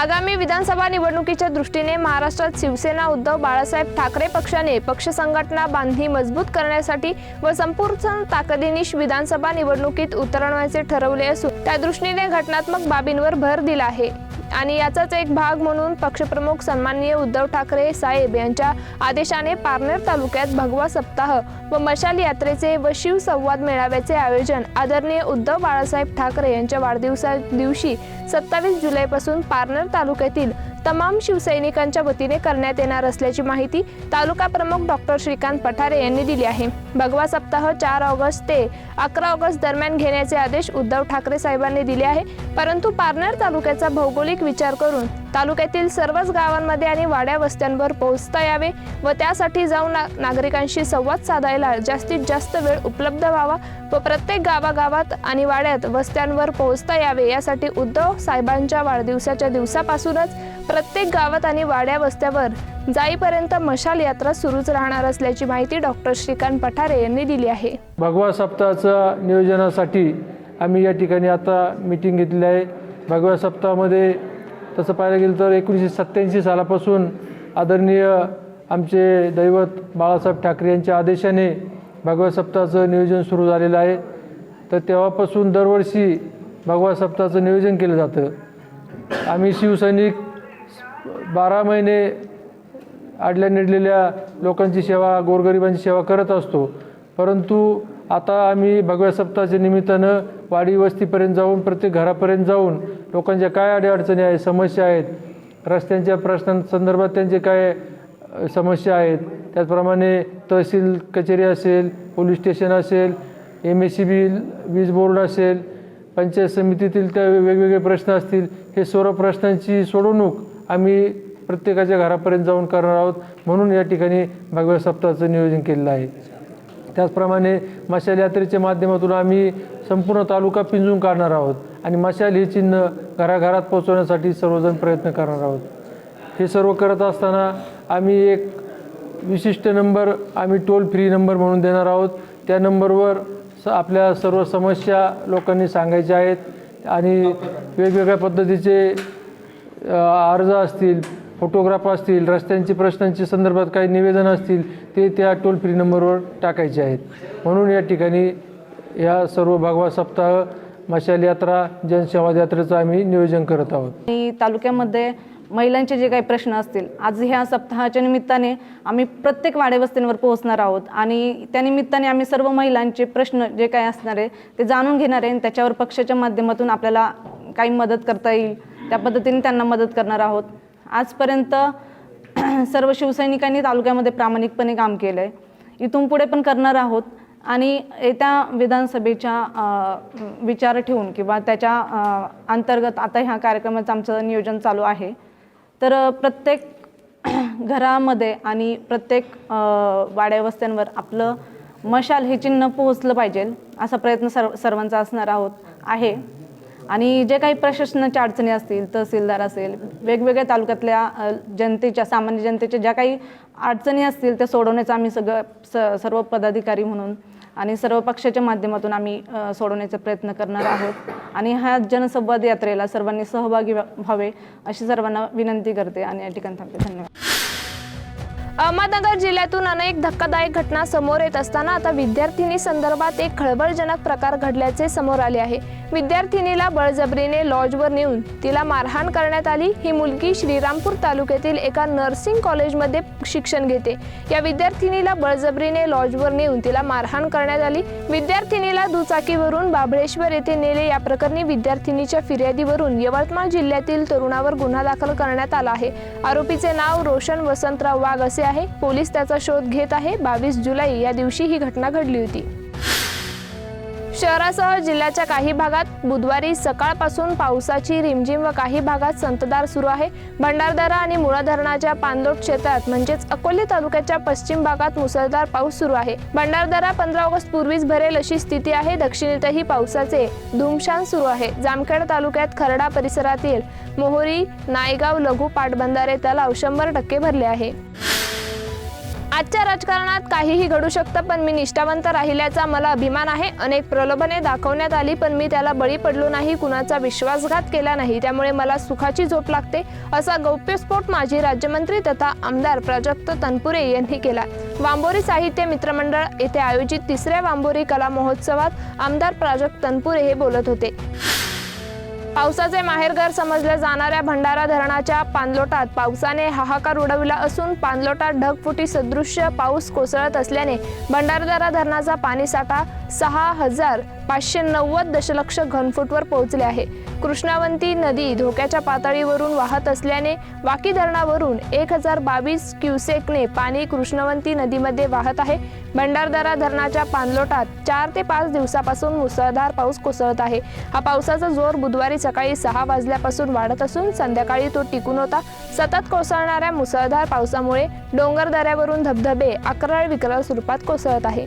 आगामी विधानसभा निवडणुकीच्या दृष्टीने महाराष्ट्रात शिवसेना उद्धव बाळासाहेब ठाकरे पक्षाने पक्ष संघटना बांधणी मजबूत करण्यासाठी व संपूर्ण ताकदीनिश विधानसभा निवडणुकीत उतरवण्याचे ठरवले असून त्या दृष्टीने घटनात्मक बाबींवर भर दिला आहे. आणि याचाच एक भाग म्हणून पक्षप्रमुख सन्माननीय उद्धव ठाकरे साहेब यांच्या आदेशाने पारनेर तालुक्यात भगवा सप्ताह व मशाल यात्रेचे व शिवसंवाद मेळाव्याचे आयोजन आदरणीय उद्धव बाळासाहेब ठाकरे यांच्या वाढदिवसा दिवशी सत्तावीस जुलैपासून पारनेर तालुक्यातील तमाम शिवसैनिकांच्या वतीने करण्यात येणार असल्याची माहिती तालुका प्रमुख डॉक्टर श्रीकांत पठारे यांनी दिली आहे. भगवा सप्ताह चार ऑगस्ट ते अकरा ऑगस्ट दरम्यान घेण्याचे आदेश उद्धव ठाकरे साहेबांनी दिले आहे. परंतु पारनेर तालुक्याचा भौगोलिक विचार करून तालुक्यातील सर्वच गावांमध्ये आणि वाड्या वस्त्यांवर पोहोचता यावे व त्यासाठी जाऊन नागरिकांशी संवाद साधायला जास्तीत जास्त वेळ उपलब्ध व्हावा व प्रत्येक गावागावात आणि वाड्यात वस्त्यांवर पोहोचता यावे यासाठी उद्धव साहेबांच्या वाढदिवसाच्या दिवसापासूनच प्रत्येक गावात आणि वाड्या वस्त्यावर जाईपर्यंत मशाल यात्रा सुरूच राहणार असल्याची माहिती डॉक्टर श्रीकांत पठारे यांनी दिली आहे. भगवा सप्ताहाच्या नियोजनासाठी आम्ही या ठिकाणी आता मीटिंग घेतली आहे. भगव्या सप्ताहामध्ये तसं पाहायला गेलं तर एकोणीसशे सत्त्याऐंशी सालापासून आदरणीय आमचे दैवत बाळासाहेब ठाकरे यांच्या आदेशाने भगवा सप्ताहाचं नियोजन सुरू झालेलं आहे. तर तेव्हापासून दरवर्षी भगवा सप्ताहाचं नियोजन केलं जातं. आम्ही शिवसैनिक बारा महिने आडल्या निडलेल्या लोकांची सेवा गोरगरिबांची सेवा करत असतो. परंतु आता आम्ही भगव्या सप्ताहाच्या निमित्तानं वाडी वस्तीपर्यंत जाऊन प्रत्येक घरापर्यंत जाऊन लोकांच्या काय अडीअडचणी आहेत समस्या आहेत रस्त्यांच्या प्रश्नांसंदर्भात त्यांचे काय समस्या आहेत त्याचप्रमाणे तहसील कचेरी असेल पोलीस स्टेशन असेल एम एस सी बी वीज बोर्ड असेल पंचायत समितीतील त्या वेगवेगळे प्रश्न असतील हे सर्व प्रश्नांची सोडवणूक आम्ही प्रत्येकाच्या घरापर्यंत जाऊन करणार आहोत. म्हणून या ठिकाणी भगव्या सप्ताहाचं नियोजन केलेलं आहे. त्याचप्रमाणे मशाल यात्रेच्या माध्यमातून आम्ही संपूर्ण तालुका पिंजून काढणार आहोत आणि मशाल हे चिन्ह घराघरात पोहोचवण्यासाठी सर्वजण प्रयत्न करणार आहोत. हे सर्व करत असताना आम्ही एक विशिष्ट नंबर आम्ही टोल फ्री नंबर म्हणून देणार आहोत. त्या नंबरवर स आपल्या सर्व समस्या लोकांनी सांगायच्या आहेत आणि वेगवेगळ्या पद्धतीचे अर्ज असतील फोटोग्राफ असतील रस्त्यांची प्रश्नांची संदर्भात काही निवेदन असतील ते त्या टोल फ्री नंबरवर टाकायचे आहेत. म्हणून या ठिकाणी या सर्व भगवा सप्ताह मशाल यात्रा जनसंवाद यात्रेचं आम्ही नियोजन करत आहोत. आणि तालुक्यामध्ये महिलांचे जे काही प्रश्न असतील आज ह्या सप्ताहाच्या निमित्ताने आम्ही प्रत्येक वाडेवस्तींवर पोहोचणार आहोत. आणि त्या निमित्ताने आम्ही सर्व महिलांचे प्रश्न जे काही असणार आहे ते जाणून घेणार आहे आणि त्याच्यावर पक्षाच्या माध्यमातून आपल्याला काही मदत करता येईल. त्या पद्धतीने त्यांना मदत करणार आहोत. आजपर्यंत सर्व शिवसैनिकांनी तालुक्यामध्ये प्रामाणिकपणे काम केलं आहे इथून पुढे पण करणार आहोत आणि येत्या विधानसभेच्या विचार ठेवून किंवा त्याच्या अंतर्गत आता ह्या कार्यक्रमाचं आमचं नियोजन चालू आहे. तर प्रत्येक घरामध्ये आणि प्रत्येक वाड्यावस्त्यांवर आपलं मशाल हे चिन्ह पोहोचलं पाहिजे असा प्रयत्न सर्व सर्वांचा असणार आहोत आहे. आणि जे काही प्रशासनाच्या अडचणी असतील तहसीलदार असेल वेगवेगळ्या तालुक्यातल्या जनतेच्या सामान्य जनतेच्या ज्या काही अडचणी असतील त्या सोडवण्याचं आम्ही सगळं स सर्व पदाधिकारी म्हणून आणि सर्व पक्षाच्या माध्यमातून आम्ही सोडवण्याचा प्रयत्न करणार आहोत. आणि ह्या जनसंवाद यात्रेला सर्वांनी सहभागी व्हावे अशी सर्वांना विनंती करते आणि या ठिकाणी थांबते. धन्यवाद. अहमदनगर जिल्ह्यातून अनेक धक्कादायक घटना समोर येत असताना आता विद्यार्थिनी संदर्भात एक खळबळजनक प्रकार घडल्याचे समोर आले आहे. विद्यार्थिनीला बळजबरीने लॉजवर नेऊन तिला मारहाण करण्यात आली. ही मुलगी श्रीरामपूर तालुक्यातील एका नर्सिंग कॉलेजमध्ये शिक्षण घेते. या विद्यार्थिनीला बळजबरीने लॉजवर नेऊन तिला मारहाण करण्यात आली. विद्यार्थिनीला दुचाकीवरून बाभळेश्वर येथे नेले. या प्रकरणी विद्यार्थिनीच्या फिर्यादीवरून यवतमाळ जिल्ह्यातील तरुणावर गुन्हा दाखल करण्यात आला आहे. आरोपीचे नाव रोशन वसंतराव वाघ असे आहे. पोलीस त्याचा शोध घेत आहे. बावीस जुलै या दिवशी ही घटना घडली होती. शहरासह जिल्ह्याच्या काही भागात बुधवारी सकाळपासून पावसाची रिमझिम व काही भागात संततधार सुरू आहे. भंडारदरा आणि मुळा धरणाच्या पाणलोट क्षेत्रात म्हणजेच अकोले तालुक्याच्या पश्चिम भागात मुसळधार पाऊस सुरू आहे. भंडारदरा पंधरा ऑगस्ट पूर्वीच भरेल अशी स्थिती आहे. दक्षिणेतही पावसाचे धुमशान सुरू आहे. जामखेड तालुक्यात खरडा परिसरातील मोहोरी नायगाव लघु पाटबंधारे तलाव शंभर टक्के भरले आहे. आजच्या राजकारणात काहीही घडू शकतं पण मी निष्ठावंत राहिल्याचा मला अभिमान आहे. अनेक प्रलोभने दाखवण्यात आली पण मी त्याला बळी पडलो नाही कुणाचा विश्वासघात केला नाही. त्यामुळे मला सुखाची झोप लागते असा गौप्यस्फोट माजी राज्यमंत्री तथा आमदार प्राजक्त तनपुरे यांनी केला. वांबोरी साहित्य मित्रमंडळ येथे आयोजित तिसऱ्या वांबोरी कला महोत्सवात आमदार प्राजक्त तनपुरे हे बोलत होते. पावसाचे माहेरघर समजल्या जाणाऱ्या भंडारा धरणाच्या पाणलोटात पावसाने हाहाकार उडविला असून पाणलोटात ढगफुटी सदृश्य पाऊस कोसळत असल्याने भंडारदारा धरणाचा पाणीसाठा सहा हजार पाचशे नव्वद दशलक्ष घनफूटवर पोहोचले आहे. कृष्णावंती नदी धोक्याच्या पातळीवरून वाहत असल्याने वाकी धरणावरून एक हजार बावीस क्युसेकने पाणी कृष्णवंती नदीमध्ये वाहत आहे. भंडारदरा धरणाच्या पाणलोटात चार ते पाच दिवसापासून मुसळधार पाऊस कोसळत आहे. हा पावसाचा जोर बुधवारी सकाळी सहा वाजल्यापासून वाढत असून संध्याकाळी तो टिकून होता. सतत कोसळणाऱ्या मुसळधार पावसामुळे डोंगर दऱ्यावरून धबधबे अकराळ विकराळ स्वरूपात कोसळत आहे.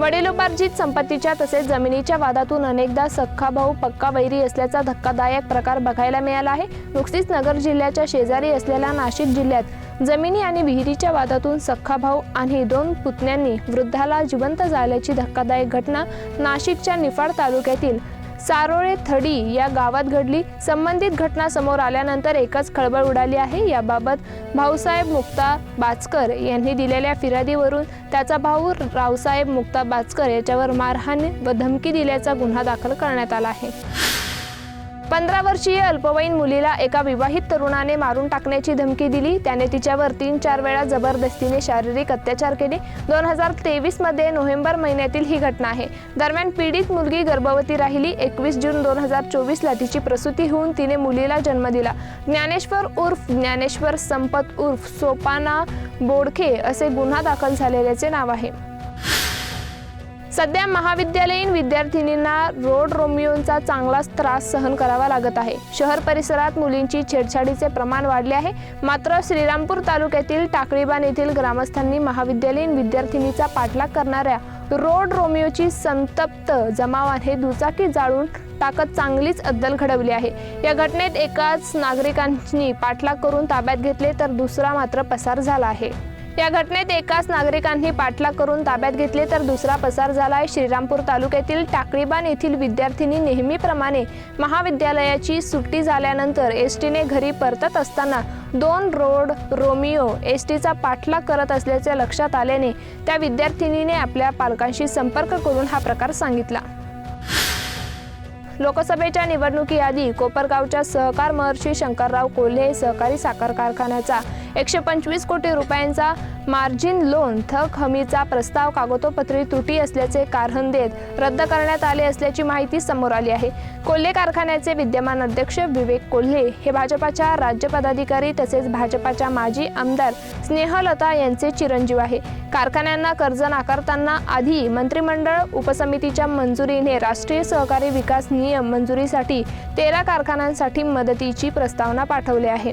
वडिलोपार्जित संपत्तीच्या तसेच जमिनीच्या वादातून अनेकदा सख्खा भाऊ पक्का वैरी असल्याचा धक्कादायक प्रकार बघायला मिळाला आहे. नुकतीच नगर जिल्ह्याच्या शेजारी असलेल्या नाशिक जिल्ह्यात जमिनी आणि विहिरीच्या वादातून सख्खा भाऊ आणि दोन पुतण्यांनी वृद्धाला जिवंत जाळल्याची धक्कादायक घटना नाशिकच्या निफाड तालुक्यातील सारोळे थडी या गावात घडली. संबंधित घटना समोर आल्यानंतर एकच खळबळ उडाली आहे. याबाबत भाऊसाहेब मुक्ता बाचकर यांनी दिलेल्या फिर्यादीवरून त्याचा भाऊ रावसाहेब मुक्ता बाचकर याच्यावर मारहाण व धमकी दिल्याचा गुन्हा दाखल करण्यात आला आहे. पंधरा वर्षीय अल्पवयीन मुलीला एका विवाहित तरुणाने मारून टाकण्याची धमकी दिली. त्याने तिच्यावर तीन चार वेळा जबरदस्तीने शारीरिक अत्याचार केले. दोन हजार तेवीसमध्ये नोव्हेंबर महिन्यातील ही घटना आहे. दरम्यान पीडित मुलगी गर्भवती राहिली. एकवीस जून दोन हजार चोवीसला तिची प्रसूती होऊन तिने मुलीला जन्म दिला. ज्ञानेश्वर उर्फ ज्ञानेश्वर संपत उर्फ सोपाना बोडखे असे गुन्हा दाखल झालेल्याचे नाव आहे. सध्या महाविद्यालयीन विद्यार्थिनींना रोड रोमियोंचा चांगलाच त्रास सहन करावा लागत आहे. शहर परिसरात मुलींची छेडछाडीचे प्रमाण वाढले आहे. मात्र श्रीरामपूर तालुक्यातील टाकळीबान येथील ग्रामस्थांनी महाविद्यालयीन विद्यार्थिनीचा पाठलाग करणाऱ्या रोड रोमिओची संतप्त जमावाने दुचाकी जाळून टाकत चांगलीच अद्दल घडवली आहे. या घटनेत एकाच नागरिकांनी पाठलाग करून ताब्यात घेतले तर दुसरा मात्र पसार झाला आहे. या घटनेत एकाच नागरिकांनी पाठलाग करून ताब्यात घेतले तर दुसरा पसार झाला आहे श्रीरामपूर तालुक्यातील टाकळीबान येथील विद्यार्थिनी नेहमीप्रमाणे महाविद्यालयाची सुट्टी झाल्यानंतर एस टीने घरी परतत असताना दोन रोड रोमिओ एस टीचा पाठलाग करत असल्याचे लक्षात आल्याने त्या विद्यार्थिनीने आपल्या पालकांशी संपर्क करून हा प्रकार सांगितला. लोकसभेच्या निवडणुकी यादी कोपरगावच्या सहकार महर्षी शंकरराव कोल्हे सहकारी साखर कारखान्याचा एकशे पंचवीस कोटी रुपयांचा मार्जिन लोन थक हमीचा प्रस्ताव कागदोपत्री त्रुटी असल्याचे कारण देत रद्द करण्यात आले असल्याची माहिती समोर आली आहे. कोल्हे कारखान्याचे विद्यमान अध्यक्ष विवेक कोल्हे हे भाजपाच्या राज्य पदाधिकारी तसेच भाजपाच्या माजी आमदार स्नेहलता यांचे चिरंजीव आहे. कारखान्यांना कर्ज नाकारताना आधी मंत्रिमंडळ उपसमितीच्या मंजुरीने राष्ट्रीय सहकारी विकास नियम मंजुरीसाठी तेरा कारखान्यांसाठी मदतीची प्रस्तावना पाठवली आहे.